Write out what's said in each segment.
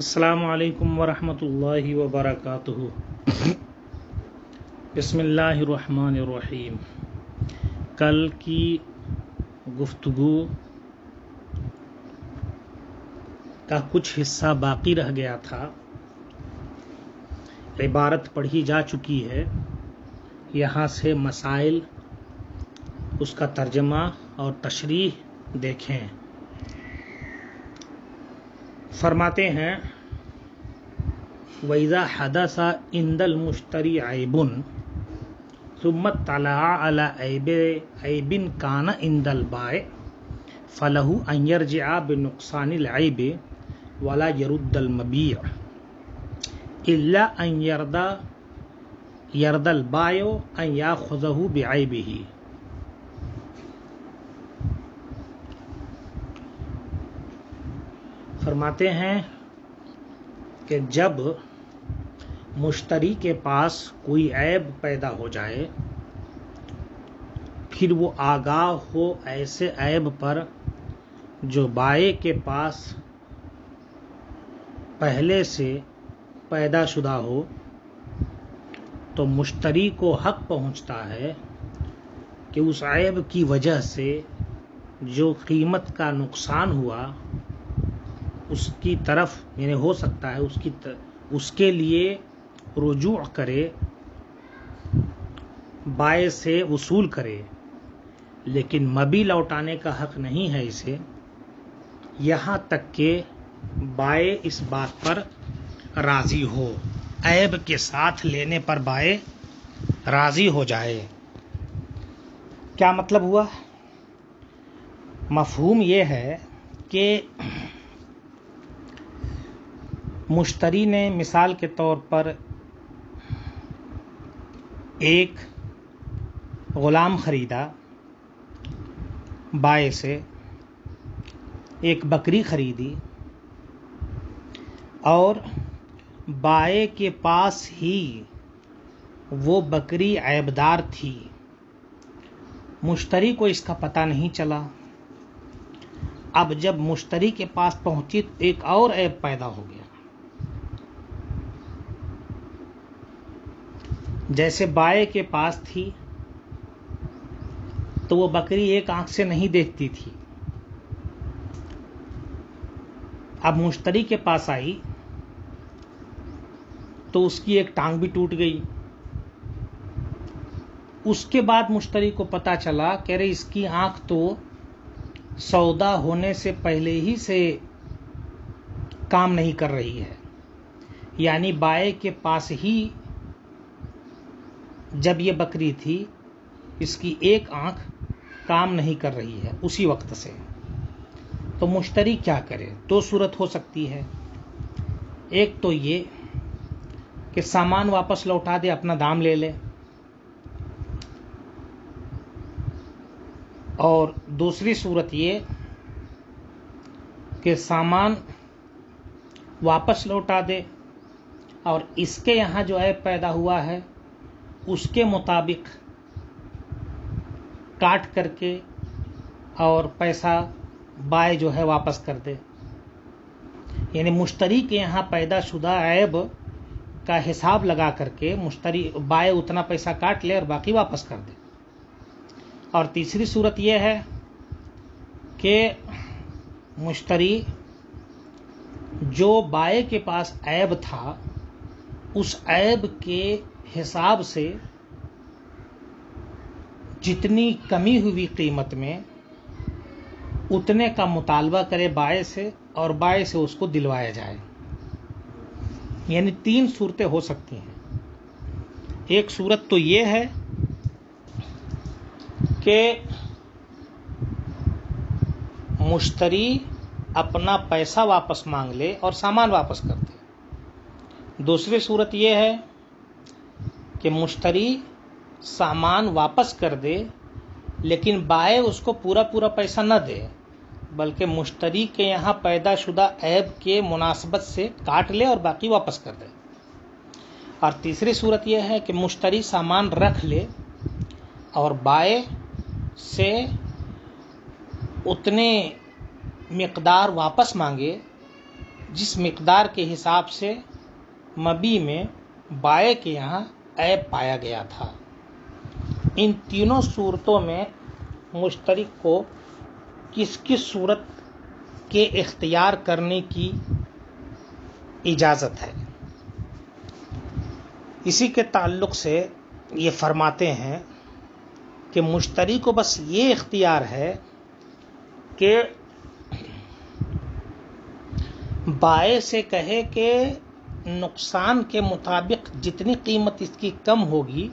असलकम वरहमतुल्लाहि वबरकातुहु बसमीम कल की गुफ्तगु का कुछ हिस्सा बाकी रह गया था इबारत पढ़ी जा चुकी है यहाँ से मसाइल उसका तर्जमा और तशरीह देखें फरमाते हैं वैज़ा हदसा इंदल मुश्तरी आइबुन सुम्मत तला अला ऐबिन काना इंदल बाय फ़लहु अयर जा बेनुकसान आइब वला यरुद्दल मबी इल्ला अन यरदा, यरदल बायो अन या खुजहु फरमाते हैं कि जब मुश्तरी के पास कोई ऐब पैदा हो जाए, फिर वो आगाह हो ऐसे ऐब पर जो बाए के पास पहले से पैदा शुदा हो तो मुश्तरी को हक पहुँचता है कि उस ऐब की वजह से जो कीमत का नुकसान हुआ उसकी तरफ़ यानी हो सकता है उसकी त, उसके लिए रुजू करे बाय से वसूल करे। लेकिन मबी लौटाने का हक नहीं है इसे। यहाँ तक कि बाय इस बात पर राज़ी हो। ऐब के साथ लेने पर बाय राज़ी हो जाए। क्या मतलब हुआ? मफहूम ये है कि मुश्तरी ने मिसाल के तौर पर एक ग़ुलाम ख़रीदा बाय से एक बकरी ख़रीदी और बाय के पास ही वो बकरी ऐबदार थी। मुश्तरी को इसका पता नहीं चला। अब जब मुश्तरी के पास पहुँची तो एक और ऐब पैदा हो गया। जैसे बाय के पास थी तो वो बकरी एक आँख से नहीं देखती थी। अब मुश्तरी के पास आई तो उसकी एक टांग भी टूट गई। उसके बाद मुश्तरी को पता चला, कह रहे, इसकी आँख तो सौदा होने से पहले ही से काम नहीं कर रही है। यानी बाय के पास ही जब ये बकरी थी, इसकी एक आँख काम नहीं कर रही है उसी वक्त से। तो मुश्तरी क्या करे? दो सूरत हो सकती है। एक तो ये कि सामान वापस लौटा दे, अपना दाम ले ले। और दूसरी सूरत ये कि सामान वापस लौटा दे और इसके यहाँ जो ऐप पैदा हुआ है उसके मुताबिक काट करके और पैसा बाय जो है वापस कर दे। यानी मुश्तरी के यहाँ पैदा शुदा ऐब का हिसाब लगा करके मुश्तरी बाय उतना पैसा काट ले और बाकी वापस कर दे। और तीसरी सूरत यह है कि मुश्तरी जो बाय के पास ऐब था, उस ऐब के हिसाब से जितनी कमी हुई कीमत में, उतने का मुतालबा करे बाय से और बाय से उसको दिलवाया जाए। यानी तीन सूरतें हो सकती हैं। एक सूरत तो ये है कि मुश्तरी अपना पैसा वापस मांग ले और सामान वापस कर दे। दूसरी सूरत यह है कि मुश्तरी सामान वापस कर दे, लेकिन बाय उसको पूरा पूरा पैसा न दे, बल्कि मुश्तरी के यहाँ पैदा शुदा ऐब के मुनासबत से काट ले और बाकी वापस कर दे। और तीसरी सूरत यह है कि मुश्तरी सामान रख ले और बाय से उतने मकदार वापस मांगे, जिस मकदार के हिसाब से मबी में बाए के यहाँ ऐब पाया गया था। इन तीनों सूरतों में मुश्तरक को किस किस सूरत के इख्तियार करने की इजाज़त है? इसी के ताल्लुक से ये फरमाते हैं कि मुश्तरी को बस ये इख्तियार है कि बाए से कहे कि नुकसान के मुताबिक जितनी कीमत इसकी कम होगी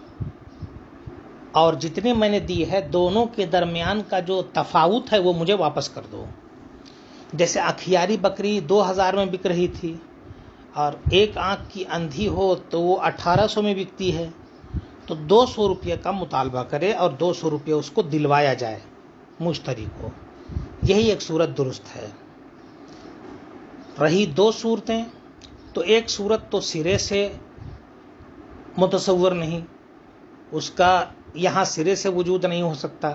और जितने मैंने दी है, दोनों के दरमियान का जो तफावत है, वो मुझे वापस कर दो। जैसे अखियारी बकरी दो हज़ार में बिक रही थी और एक आँख की अंधी हो तो वो अठारह सौ में बिकती है तो दो सौ रुपये का मुतालबा करे और दो सौ रुपये उसको दिलवाया जाए मुश्तरी को। यही एक सूरत दुरुस्त है। रही दो सूरतें तो एक सूरत तो सिरे से मुतसवर नहीं, उसका यहाँ सिरे से वजूद नहीं हो सकता,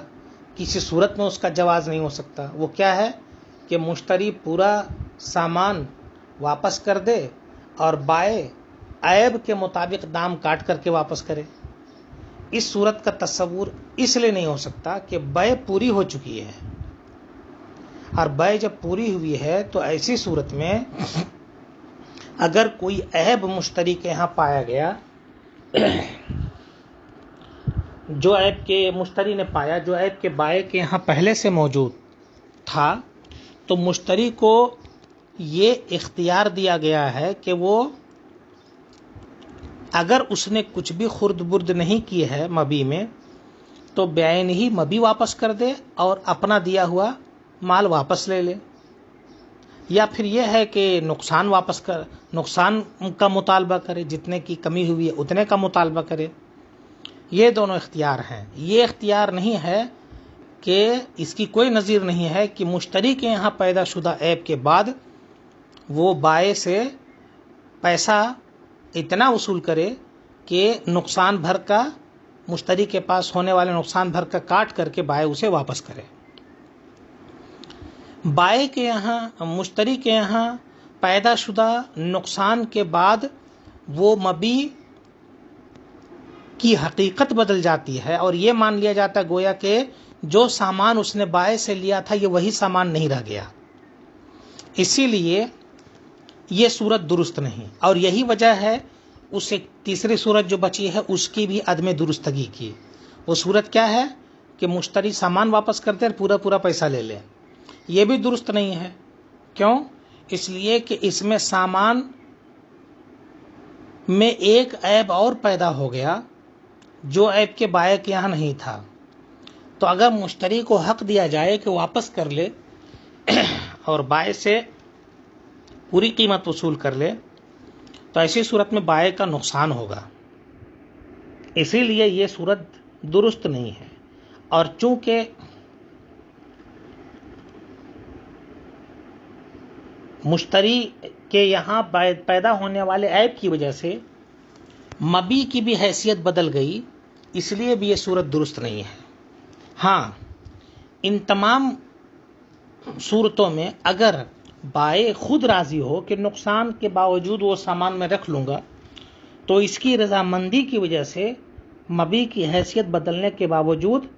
किसी सूरत में उसका जवाज नहीं हो सकता। वो क्या है कि मुश्तरी पूरा सामान वापस कर दे और बाय ऐब के मुताबिक दाम काट करके वापस करे। इस सूरत का तस्वूर इसलिए नहीं हो सकता कि बय पूरी हो चुकी है। और बय जब पूरी हुई है तो ऐसी सूरत में अगर कोई ऐब मुश्तरी के यहाँ पाया गया, जो ऐप के मुश्तरी ने पाया, जो ऐप के बाय के यहाँ पहले से मौजूद था तो मुश्तरी को ये इख्तियार दिया गया है कि वो अगर उसने कुछ भी खुर्द बुर्द नहीं की है मबी में तो बैन ही मबी वापस कर दे और अपना दिया हुआ माल वापस ले ले। या फिर यह है कि नुकसान वापस कर, नुकसान का मुतालबा करे, जितने की कमी हुई है उतने का मुतालबा करे। ये दोनों इख्तियार हैं। ये इख्तियार नहीं है कि इसकी कोई नज़ीर नहीं है कि मुश्तरी के यहाँ पैदा शुदा ऐप के बाद वो बाए से पैसा इतना वसूल करे कि नुकसान भर का मुश्तरी के पास होने वाले नुकसान भर का काट करके बाए उसे वापस करे। बाए के यहाँ, मुश्तरी के यहाँ पैदा शुदा नुकसान के बाद वो मबी की हकीकत बदल जाती है। और ये मान लिया जाता गोया कि जो सामान उसने बाय से लिया था, ये वही सामान नहीं रह गया। इसीलिए ये सूरत दुरुस्त नहीं। और यही वजह है, उस एक तीसरी सूरत जो बची है, उसकी भी अदम दुरुस्तगी की। वो सूरत क्या है कि मुश्तरी सामान वापस करते और पूरा पूरा पैसा ले ले। ये भी दुरुस्त नहीं है। क्यों? इसलिए कि इसमें सामान में एक ऐप और पैदा हो गया, जो ऐप के बाय के यहाँ नहीं था। तो अगर मुश्तरी को हक दिया जाए कि वापस कर ले और बाय से पूरी कीमत वसूल कर ले तो ऐसी सूरत में बाय का नुकसान होगा। इसीलिए ये सूरत दुरुस्त नहीं है। और चूँकि मुश्तरी के यहाँ पैदा होने वाले ऐप की वजह से मबी की भी हैसियत बदल गई, इसलिए भी ये सूरत दुरुस्त नहीं है। हाँ इन तमाम सूरतों में अगर बाए खुद राज़ी हो कि नुकसान के बावजूद वो सामान मैं रख लूँगा तो इसकी रजामंदी की वजह से मबी की हैसियत बदलने के बावजूद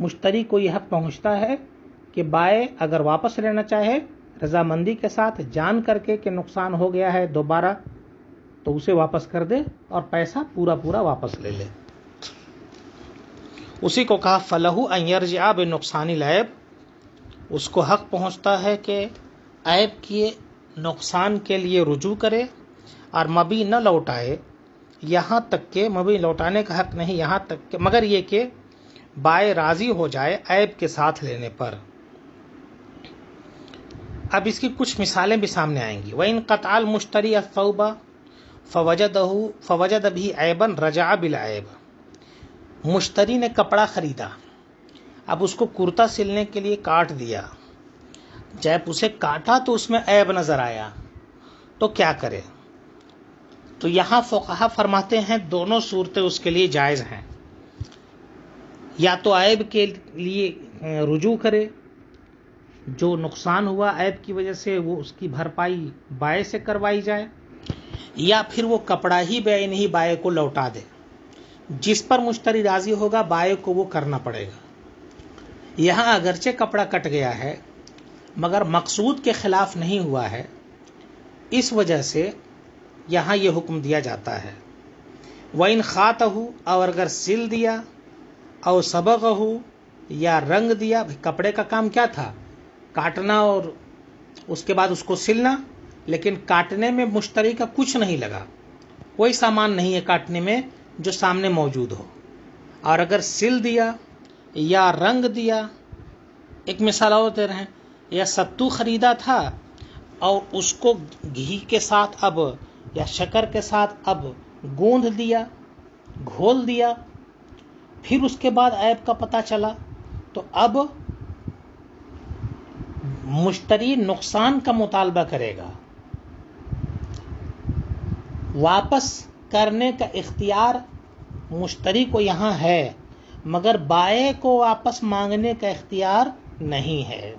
मुश्तरी को यह पहुँचता है कि बाए अगर वापस लेना चाहे रजामंदी के साथ जान करके कि नुकसान हो गया है दोबारा तो उसे वापस कर दे और पैसा पूरा पूरा वापस ले ले। उसी को कहा, फलहू अयरजा बे नुकसानी लैब उसको हक पहुँचता है कि ऐब किए नुकसान के लिए रुजू करे और मबी न लौटाए यहाँ तक के मबी लौटाने का हक नहीं, यहाँ तक के, मगर ये कि बाय राज़ी हो जाए ऐब के साथ लेने पर। अब इसकी कुछ मिसालें भी सामने आएँगी। वह इन कताल मुश्तरी अफौबा फवजद फवजद भी ऐबन रजा बिल ऐब। मुश्तरी ने कपड़ा खरीदा। अब उसको कुर्ता सिलने के लिए काट दिया। जब उसे काटा तो उसमें ऐब नज़र आया। तो क्या करे? तो यहाँ फोकहा फरमाते हैं, दोनों सूरतें उसके लिए जायज़ हैं। या तो ऐब के लिए रुजू करे जो नुकसान हुआ ऐप की वजह से वो उसकी भरपाई बाय से करवाई जाए, या फिर वो कपड़ा ही बे नहीं, बाय को लौटा दे। जिस पर मुश्तरी राज़ी होगा, बाय को वो करना पड़ेगा। यहाँ अगरचे कपड़ा कट गया है, मगर मकसूद के खिलाफ नहीं हुआ है। इस वजह से यहाँ यह हुक्म दिया जाता है। व इन खात हो और अगर सिल दिया, और सबक हो या रंग दिया कपड़े का काम क्या था? काटना और उसके बाद उसको सिलना, लेकिन काटने में मुश्तरी का कुछ नहीं लगा। कोई सामान नहीं है काटने में जो सामने मौजूद हो। और अगर सिल दिया या रंग दिया, एक मिसाल और दे रहे हैं या सत्तू खरीदा था और उसको घी के साथ अब या शक्कर के साथ अब गूंद दिया, घोल दिया, फिर उसके बाद ऐब का पता चला तो अब मुश्तरी नुकसान का मुतालबा करेगा। वापस करने का इख्तियार मुश्तरी को यहाँ है, मगर बाए को वापस मांगने का इख्तियार नहीं है।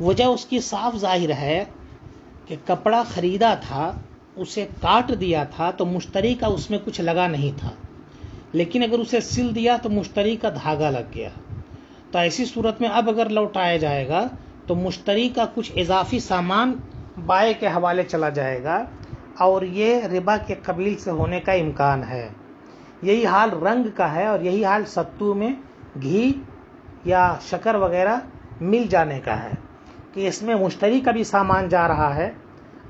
वजह उसकी साफ़ ज़ाहिर है कि कपड़ा खरीदा था, उसे काट दिया था तो मुश्तरी का उसमें कुछ लगा नहीं था। लेकिन अगर उसे सिल दिया तो मुश्तरी का धागा लग गया। तो ऐसी सूरत में अब अगर लौटाया जाएगा तो मुश्तरी का कुछ इजाफी सामान बाय के हवाले चला जाएगा और ये रिबा के कबील से होने का इम्कान है। यही हाल रंग का है और यही हाल सत्तू में घी या शक्कर वगैरह मिल जाने का है कि इसमें मुश्तरी का भी सामान जा रहा है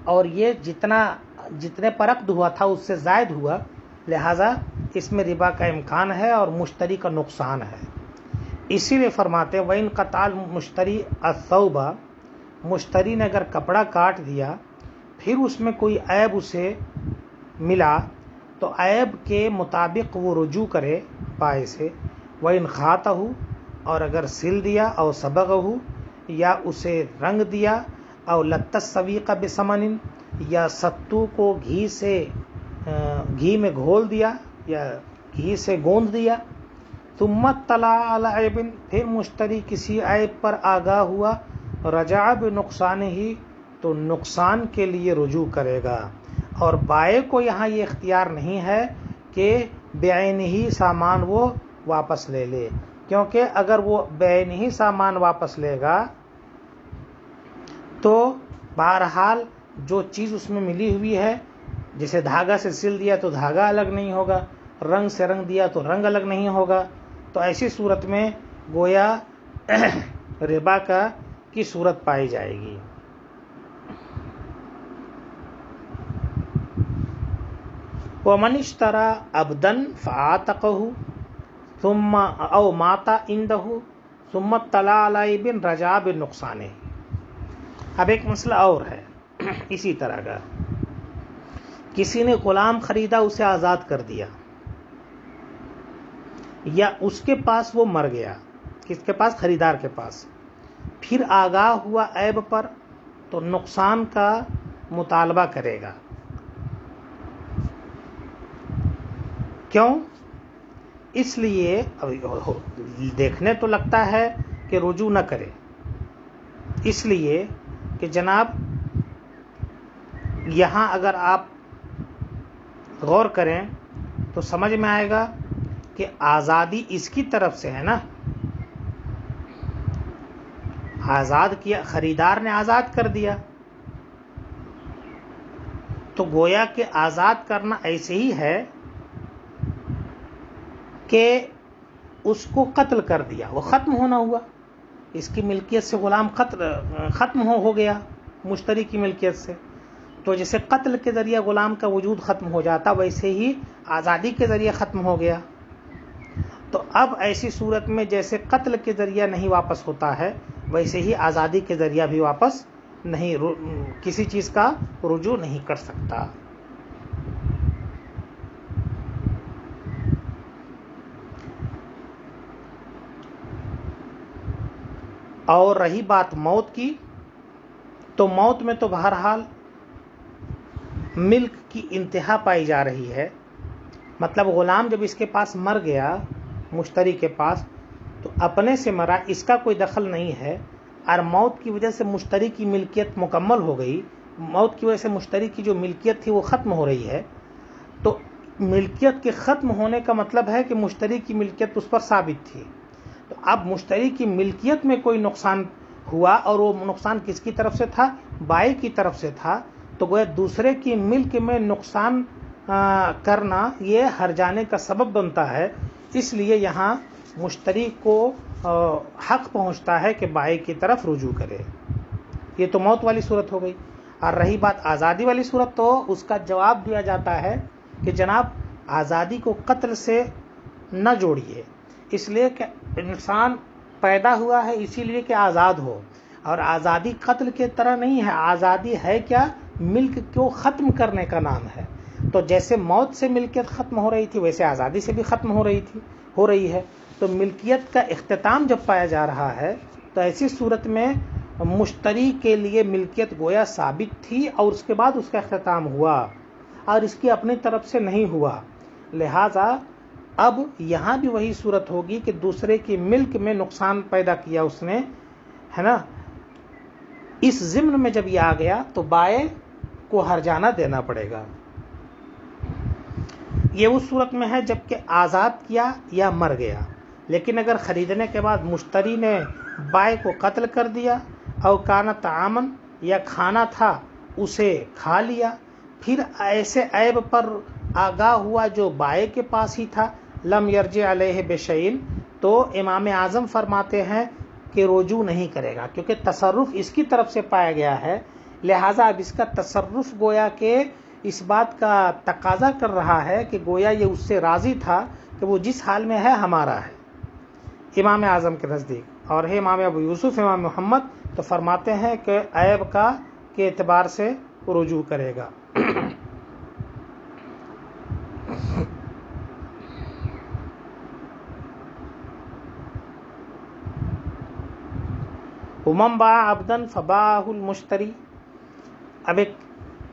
और ये जितना, जितने परक्त हुआ था उससे जायद हुआ, लिहाजा इसमें रिबा का इम्कान है और मुश्तरी का नुकसान है। इसीलिए फरमाते वन कताल मुश्तरी असौबा मुश्तरी ने अगर कपड़ा काट दिया, फिर उसमें कोई ऐब उसे मिला तो ऐब के मुताबिक वो रुजू करे पाए से। वह खाता हो और अगर सिल दिया और सबक हो या उसे रंग दिया, और लत्तस सवी का बेसमन या सत्तू को घी से घी में घोल दिया, या घी से गोंद दिया तुमत तला अलाबिन फिर मुश्तरी किसी ऐब पर आगाह हुआ रजाब नुकसान ही तो नुकसान के लिए रुजू करेगा। और बाए को यहाँ ये इख्तियार नहीं है कि बेन ही सामान वो वापस ले ले। क्योंकि अगर वो बेन ही सामान वापस लेगा तो बहरहाल जो चीज़ उसमें मिली हुई है, जैसे धागा से सिल दिया तो धागा अलग नहीं होगा, रंग से रंग दिया तो रंग अलग नहीं होगा। तो ऐसी सूरत में गोया रिबा का की सूरत पाई जाएगी। वमनिश तरह अबदन फ़ातकहु सुम्मा औ माता इंदहु सुम्मत तला बिन रजा बिन नुकसान। अब एक मसला और है इसी तरह का। किसी ने गुलाम खरीदा, उसे आज़ाद कर दिया। या उसके पास वो मर गया, किसके पास? खरीदार के पास। फिर आगाह हुआ ऐब पर तो नुकसान का मुतालबा करेगा। क्यों? इसलिए देखने तो लगता है कि रुजू न करे। इसलिए कि जनाब, यहाँ अगर आप गौर करें तो समझ में आएगा कि आज़ादी इसकी तरफ़ से है ना? आज़ाद किया, खरीदार ने आज़ाद कर दिया। तो गोया के आज़ाद करना ऐसे ही है कि उसको कत्ल कर दिया। वो ख़त्म होना हुआ। इसकी मिल्कियत से ग़ुलाम ख़त्म हो हो गया, मुश्तरी की मिल्कियत से। तो जैसे कत्ल के ज़रिए ग़ुलाम का वजूद ख़त्म हो जाता, वैसे ही आज़ादी के ज़रिए ख़त्म हो गया। तो अब ऐसी सूरत में जैसे कत्ल के ज़रिया नहीं वापस होता है, वैसे ही आज़ादी के ज़रिया भी वापस नहीं किसी चीज़ का रुजू नहीं कर सकता। और रही बात मौत की तो मौत में तो बहरहाल मिल्क की इंतहा पाई जा रही है। मतलब ग़ुलाम जब इसके पास मर गया मुश्तरी के पास तो अपने से मरा इसका कोई दखल नहीं है। और मौत की वजह से मुश्तरी की मिल्कियत मुकम्मल हो गई। मौत की वजह से मुश्तरी की जो मिल्कियत थी वो ख़त्म हो रही है। तो मिल्कियत के ख़त्म होने का मतलब है कि मुश्तरी की मिल्कियत उस पर साबित थी। तो अब मुश्तरी की मिल्कियत में कोई नुकसान हुआ और वो नुकसान किसकी तरफ़ से था? बाई की तरफ़ से था। तो गोया दूसरे की मिल्क में नुकसान करना ये हर जाने का सबब बनता है। इसलिए यहाँ मुश्तरी को हक पहुँचता है कि बाई की तरफ़ रुजू करे। ये तो मौत वाली सूरत हो गई। और रही बात आज़ादी वाली सूरत तो उसका जवाब दिया जाता है कि जनाब, आज़ादी को कत्ल से न जोड़िए। इसलिए कि इंसान पैदा हुआ है इसीलिए कि आज़ाद हो। और आज़ादी कत्ल के तरह नहीं है। आज़ादी है क्या? मिल्क को ख़त्म करने का नाम है? तो जैसे मौत से मिल्कियत ख़त्म हो रही थी, वैसे आज़ादी से भी ख़त्म हो रही थी, हो रही है। तो मिल्कियत का अख्ताम जब पाया जा रहा है तो ऐसी सूरत में मुश्तरी के लिए मिल्कियत गोया साबित थी और उसके बाद उसका अख्ताम हुआ और इसकी अपनी तरफ़ से नहीं हुआ। लिहाजा अब यहाँ भी वही सूरत होगी कि दूसरे की मिल्क में नुकसान पैदा किया उसने, है ना? इस जिम्न में जब ये आ गया तो बाय को हर जाना देना पड़ेगा। ये उस सूरत में है जबकि आज़ाद किया या मर गया। लेकिन अगर ख़रीदने के बाद मुश्तरी ने बाय को कत्ल कर दिया और काना तामन या खाना था उसे खा लिया, फिर ऐसे ऐब पर आगाह हुआ जो बाय के पास ही था, लम यर्ज अलह बेशैन तो इमाम आज़म फरमाते हैं कि रोजू नहीं करेगा, क्योंकि तसरुफ इसकी तरफ़ से पाया गया है। लिहाजा अब इसका तसरुफ गोया के इस बात का तकाजा कर रहा है कि गोया ये उससे राज़ी था कि वो जिस हाल में है, हमारा है। इमाम आज़म के नज़दीक। और है इमाम अबू यूसुफ, इमाम मोहम्मद तो फरमाते हैं कि ऐब का के एतबार से रुजू करेगा। उमम बा अबदन फ़बाहुल मुश्तरी। अब एक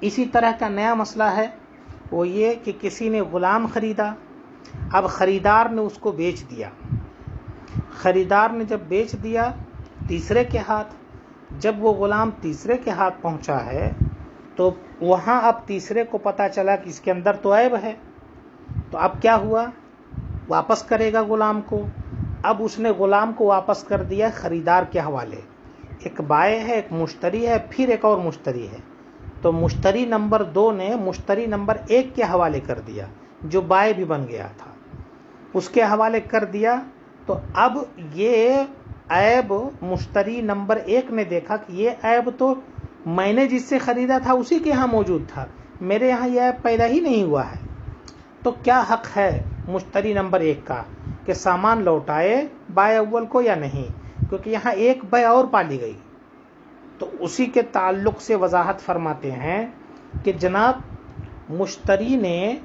इसी तरह का नया मसला है वो ये कि किसी ने ग़ुलाम ख़रीदा, अब ख़रीदार ने उसको बेच दिया। ख़रीदार ने जब बेच दिया तीसरे के हाथ, जब वो ग़ुलाम तीसरे के हाथ पहुँचा है तो वहाँ अब तीसरे को पता चला कि इसके अंदर तो ऐब है। तो अब क्या हुआ? वापस करेगा ग़ुलाम को। अब उसने ग़ुलाम को वापस कर दिया ख़रीदार के हवाले। एक बाय है, एक मुश्तरी है, फिर एक और मुश्तरी है। तो मुश्तरी नंबर दो ने मुश्तरी नंबर एक के हवाले कर दिया, जो बाय भी बन गया था। उसके हवाले कर दिया तो अब ये ऐब मुश्तरी नंबर एक ने देखा कि ये ऐब तो मैंने जिससे ख़रीदा था उसी के यहाँ मौजूद था। मेरे यहाँ यह ऐब पैदा ही नहीं हुआ है। तो क्या हक है मुश्तरी नंबर एक का कि सामान लौटाए बाय अव्वल को या नहीं? क्योंकि यहाँ एक बै और पाली गई। तो उसी के ताल्लुक से वजाहत फरमाते हैं कि जनाब, मुश्तरी ने,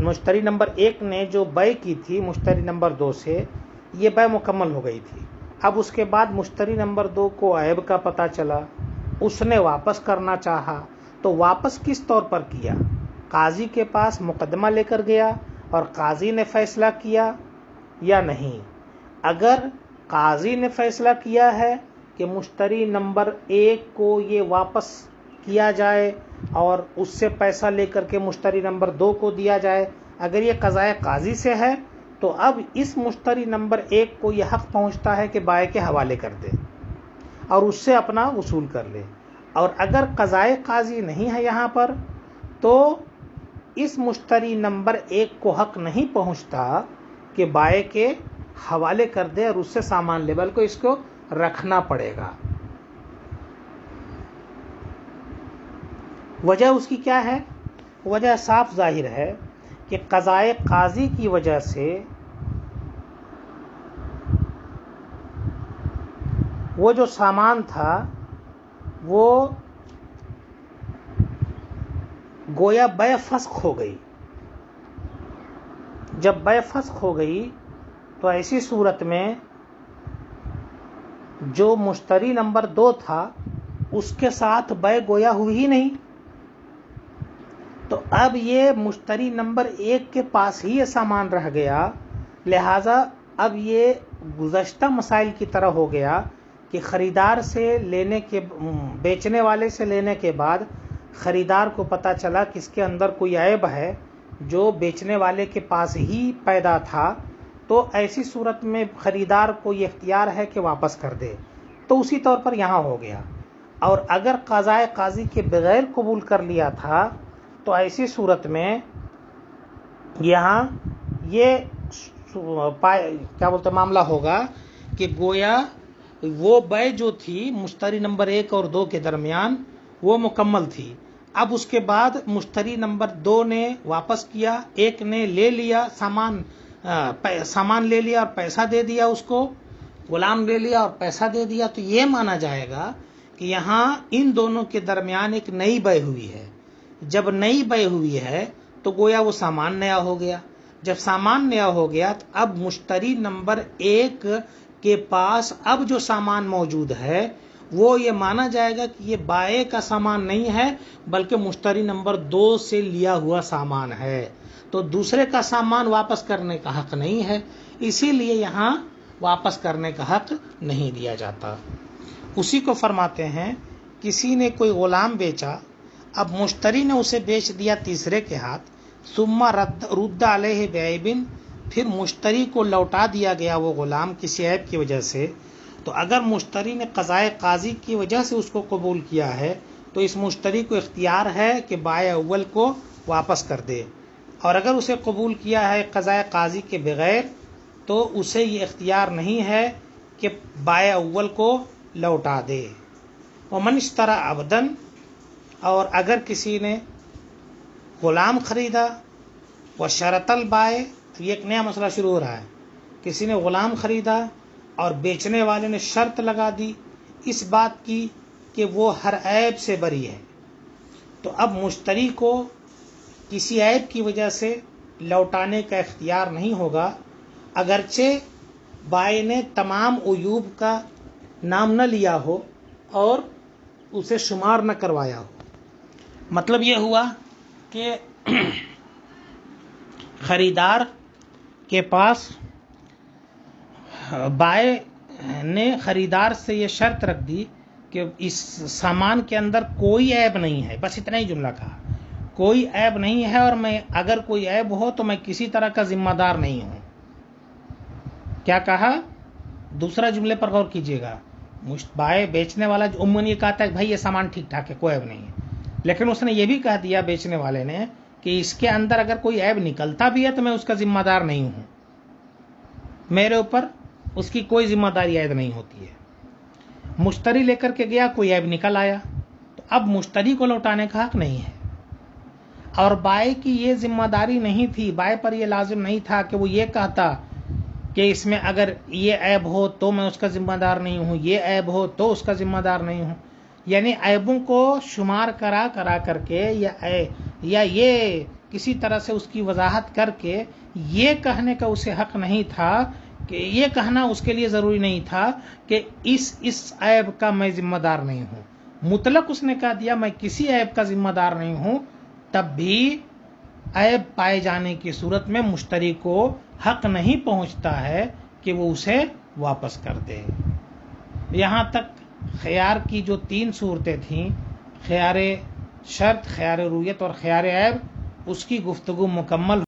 मुश्तरी नंबर एक ने जो बै की थी, मुश्तरी नंबर दो से, ये बै मुकम्मल हो गई थी। अब उसके बाद मुश्तरी नंबर दो को ऐब का पता चला, उसने वापस करना चाहा तो वापस किस तौर पर किया? काजी के पास मुकदमा लेकर गया और काजी ने फैसला किया या नहीं? अगर काजी ने फैसला किया है कि मुश्तरी नंबर एक को ये वापस किया जाए और उससे पैसा लेकर के मुश्तरी नंबर दो को दिया जाए। अगर ये कज़ाय काजी से है तो अब इस मुश्तरी नंबर एक को यह हक पहुँचता है कि बाय के हवाले कर दे और उससे अपना वसूल कर ले। और अगर कज़ाय काजी नहीं है यहाँ पर तो इस मुश्तरी नंबर एक को हक नहीं पहुँचता कि बाय के हवाले कर दे और उससे सामान ले बल्कि इसको रखना पड़ेगा। वजह उसकी क्या है? वजह साफ़ ज़ाहिर है कि कज़ाए काजी की वजह से वो जो सामान था, वो गोया बे फस्क हो गई। जब बे फस्क हो गई तो ऐसी सूरत में जो मुश्तरी नंबर दो था, उसके साथ बय गोया हुई ही नहीं। तो अब ये मुश्तरी नंबर एक के पास ही ये सामान रह गया। लिहाजा अब ये गुजशत मसाइल की तरह हो गया कि ख़रीदार से लेने के, बेचने वाले से लेने के बाद ख़रीदार को पता चला कि इसके अंदर कोई ऐब है जो बेचने वाले के पास ही पैदा था। तो ऐसी सूरत में ख़रीदार को ये इख्तियार है कि वापस कर दे। तो उसी तौर पर यहाँ हो गया। और अगर कज़ाए काजी के बगैर कबूल कर लिया था तो ऐसी सूरत में यहाँ ये क्या बोलते मामला होगा कि गोया वो बै जो थी, मुश्तरी नंबर एक और दो के दरमियान, वो मुकम्मल थी। अब उसके बाद मुश्तरी नंबर दो ने वापस किया, एक ने ले लिया सामान सामान ले लिया और पैसा दे दिया उसको, गुलाम ले लिया और पैसा दे दिया तो ये माना जाएगा कि यहाँ इन दोनों के दरमियान एक नई बय हुई है। जब नई बय हुई है तो गोया वो सामान नया हो गया। जब सामान नया हो गया तो अब मुश्तरी नंबर एक के पास अब जो सामान मौजूद है वो ये माना जाएगा कि ये बाए का सामान नहीं है, बल्कि मुश्तरी नंबर दो से लिया हुआ सामान है। तो दूसरे का सामान वापस करने का हक नहीं है, इसीलिए यहाँ वापस करने का हक नहीं दिया जाता। उसी को फरमाते हैं, किसी ने कोई गुलाम बेचा, अब मुश्तरी ने उसे बेच दिया तीसरे के हाथ, सुम्मा रुद्दा अलह बेबिन, फिर मुश्तरी को लौटा दिया गया वो गुलाम किसी ऐप की वजह से तो अगर मुश्तरी ने कज़ाए काजी की वजह से उसको कबूल किया है तो इस मुश्तरी को इख्तियार है कि बाय अव्वल को वापस कर दे। और अगर उसे कबूल किया है कज़ाए काजी के बगैर तो उसे ये इख्तियार नहीं है कि बाय अव्वल को लौटा दे। और मन इस तरह अबदन, और अगर किसी ने गुलाम ख़रीदा व शरतल बाय तो ये एक नया मसला शुरू हो रहा है। किसी ने गुलाम ख़रीदा और बेचने वाले ने शर्त लगा दी इस बात की कि वो हर ऐब से बरी है। तो अब मुश्तरी को किसी ऐब की वजह से लौटाने का इख्तियार नहीं होगा, अगरचे बाय ने तमाम उयूब का नाम न लिया हो और उसे शुमार न करवाया हो। मतलब यह हुआ कि खरीदार के पास बाय ने खरीदार से ये शर्त रख दी कि इस सामान के अंदर कोई ऐब नहीं है। बस इतना ही जुमला कहा। कोई ऐब नहीं है और मैं, अगर कोई ऐब हो तो मैं किसी तरह का जिम्मेदार नहीं हूँ। क्या कहा? दूसरा जुमले पर गौर कीजिएगा। बाय बेचने वाला जो, उम्मन ये कहता है भाई ये सामान ठीक ठाक है, कोई ऐब नहीं है। लेकिन उसने ये भी कह दिया बेचने वाले ने कि इसके अंदर अगर कोई ऐब निकलता भी है तो मैं उसका जिम्मेदार नहीं हूँ। मेरे ऊपर उसकी कोई ज़िम्मेदारी ऐद नहीं होती है। मुश्तरी लेकर के गया, कोई ऐब निकल आया। तो अब मुश्तरी को लौटाने का हक नहीं है। और बाय की ये ज़िम्मेदारी नहीं थी, बाय पर यह लाजिम नहीं था कि वो ये कहता कि इसमें अगर ये ऐब हो तो मैं उसका जिम्मेदार नहीं हूँ, ये ऐब हो तो उसका जिम्मेदार नहीं हूँ। यानी ऐबों को शुमार करा करा करके या या ये किसी तरह से उसकी वजाहत करके ये कहने का उसे हक नहीं था कि ये कहना उसके लिए ज़रूरी नहीं था कि इस इस ऐब का मैं जिम्मेदार नहीं हूँ। मुतलक उसने कह दिया, मैं किसी ऐब का जिम्मेदार नहीं हूँ। तब भी ऐब पाए जाने की सूरत में मुश्तरी को हक नहीं पहुँचता है कि वो उसे वापस कर दे। यहाँ तक ख्यार की जो तीन सूरतें थीं, ख्यार शर्त, ख्यार रूयत और ख्यार ऐब, उसकी गुफ्तगु मुकम्मल